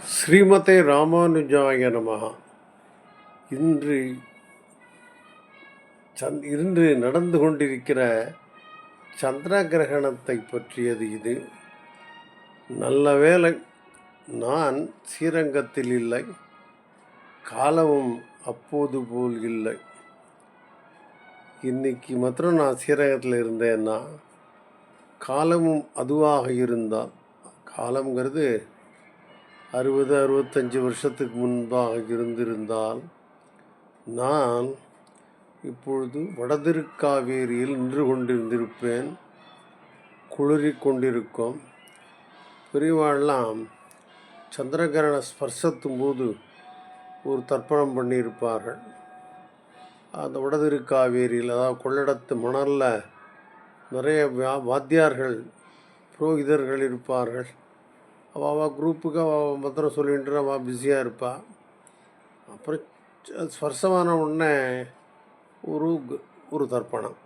ஸ்ரீமதே ராமானுஜாய நமகா இன்று சந் இன்று நடந்து கொண்டிருக்கிற சந்திர கிரகணத்தை பற்றியது இது. நல்ல வேளை நான் ஸ்ரீரங்கத்தில் இல்லை. காலமும் அப்போது போல் இல்லை. இன்னைக்கு மாத்திரம் நான் ஸ்ரீரங்கத்தில் இருந்தேன்னா காலமும் அதுவாக இருந்தால் காலம்ங்கிறது அறுபது அறுபத்தஞ்சு வருஷத்துக்கு முன்பாக இருந்திருந்தால் நான் இப்பொழுது வடதிருக்காவேரியில் நின்று கொண்டிருந்திருப்பேன் குளிரிக் கொண்டிருக்கும். பெரியவாள்லாம் சந்திரகிரண ஸ்பர்சத்தும் போது ஒரு தர்ப்பணம் பண்ணியிருப்பார்கள். அந்த வடதிருக்காவேரியில் அதாவது கொள்ளிடத்து மணலில் நிறைய வா வாத்தியார்கள் புரோகிதர்கள் இருப்பார்கள். அவள் அவள் குரூப்புக்கு அவள் மந்திரம் சொல்லிட்டு அவள் பிஸியாக இருப்பாள் அப்புறம் ஸ்பர்சமான உடனே ஒரு ஒரு தர்ப்பணம்.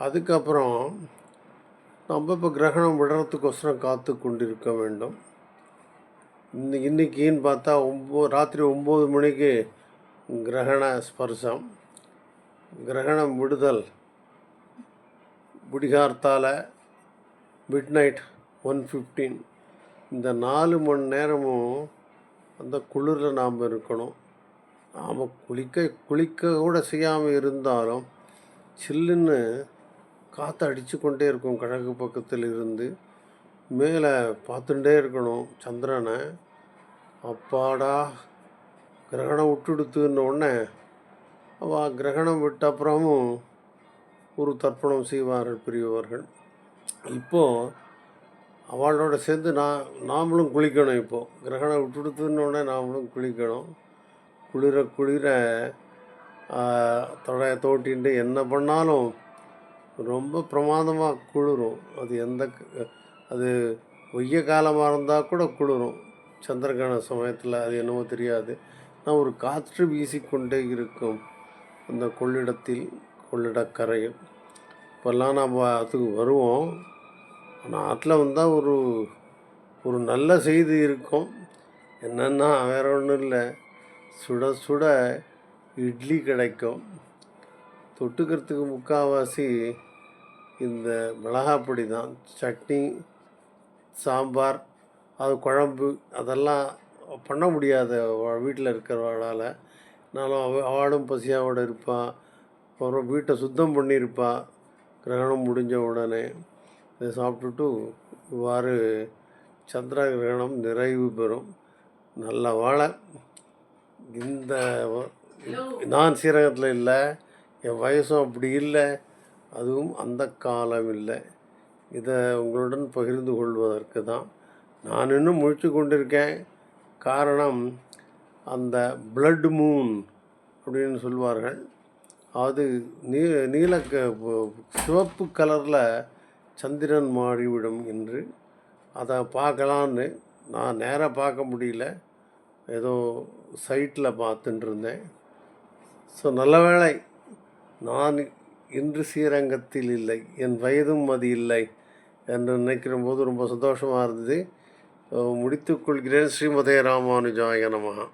அதுக்கப்புறம் நம்ம இப்போ கிரகணம் விடுறதுக்கோசரம் காத்து கொண்டிருக்க வேண்டும். இன்னைக்கு இன்னைக்கின்னு பார்த்தா ஒம்போ ராத்திரி ஒம்பது மணிக்கு கிரகண ஸ்பர்சம். கிரகணம் விடுதல் விடிகார்த்தால மிட் நைட் ஒன் ஃபிஃப்டீன் இந்த நாலு மணி நேரமும் அந்த குளிரில் நாம் இருக்கணும். நாம் குளிக்க குளிக்க கூட செய்யாமல் இருந்தாலும் சில்லுன்னு காற்று அடித்து கொண்டே இருக்கும் கிழக்கு பக்கத்தில் இருந்து மேலே பார்த்துட்டே இருக்கணும் சந்திரனை. அப்பாடா கிரகணம் விட்டுடுத்துன்ன உடனே அவள் கிரகணம் விட்ட அப்புறமும் ஒரு தர்ப்பணம் செய்வார்கள் பெரியவர்கள். இப்போது அவளோட சேர்ந்து நான் நாமளும் குளிக்கணும் இப்போது கிரகணம் விட்டுடுத்துன்ன நாமளும் குளிக்கணும். குளிர குளிர தொடைய தோட்டின்ட்டு என்ன பண்ணாலும் ரொம்ப பிரமாதமாக குளிரும். அது எந்த க- அது வெய்ய காலமாக இருந்தால் கூட குளிரும். சந்திரகிரகண சமயத்தில் அது என்னவோ தெரியாது. நான் ஒரு காற்று வீசிக்கொண்டே இருக்கும் அந்த கொள்ளிடத்தில் கொள்ளிடக்கரையில். இப்போல்லாம் நம்ம அதுக்கு வருவோம். ஆனால் ஆற்றில் வந்தால் ஒரு ஒரு நல்ல செய்தி இருக்கும். என்னென்னா வேற ஒன்றும் இல்லை. சுட சுட இட்லி கிடைக்கும். தொட்டுக்கிறதுக்கு முக்கால்வாசி இந்த மிளகாப்பொடி தான் சட்னி சாம்பார் அது குழம்பு அதெல்லாம் பண்ண முடியாத வீட்டில் இருக்கிறவளால். நானும் அவ அவளும் பசியாவோட இருப்பாள் அப்புறம் வீட்டை சுத்தம் பண்ணியிருப்பாள் கிரகணம் முடிஞ்ச உடனே. இதை சாப்பிட்டுட்டு இவ்வாறு சந்திர கிரகணம் நிறைவு பெறும். நல்ல வாழை. இந்த நான் சீரகத்தில் இல்லை. என் வயசும் அப்படி இல்லை. அதுவும் அந்த காலம் இல்லை. இதை உங்களுடன் பகிர்ந்து கொள்வதற்கு தான் நான் இன்னும் முழிச்சு கொண்டிருக்கேன். காரணம் அந்த பிளட் மூன் அப்படின்னு சொல்வார்கள். அது நீ நீல சிவப்பு கலரில் சந்திரன் மாறிவிடும் என்று அதை பார்க்கலான்னு நான் நேராக பார்க்க முடியல. ஏதோ சைட்டில் பார்த்துட்டு இருந்தேன் ஸோ நல்ல வேளை நான் இன்று ஸ்ரீரங்கத்தில் இல்லை என் வயதும் அது இல்லை என்று நினைக்கிற போது ரொம்ப சந்தோஷமாக இருந்தது. முடித்துக்கொள்கிறேன் ஸ்ரீமதே ராமானுஜாய நமகா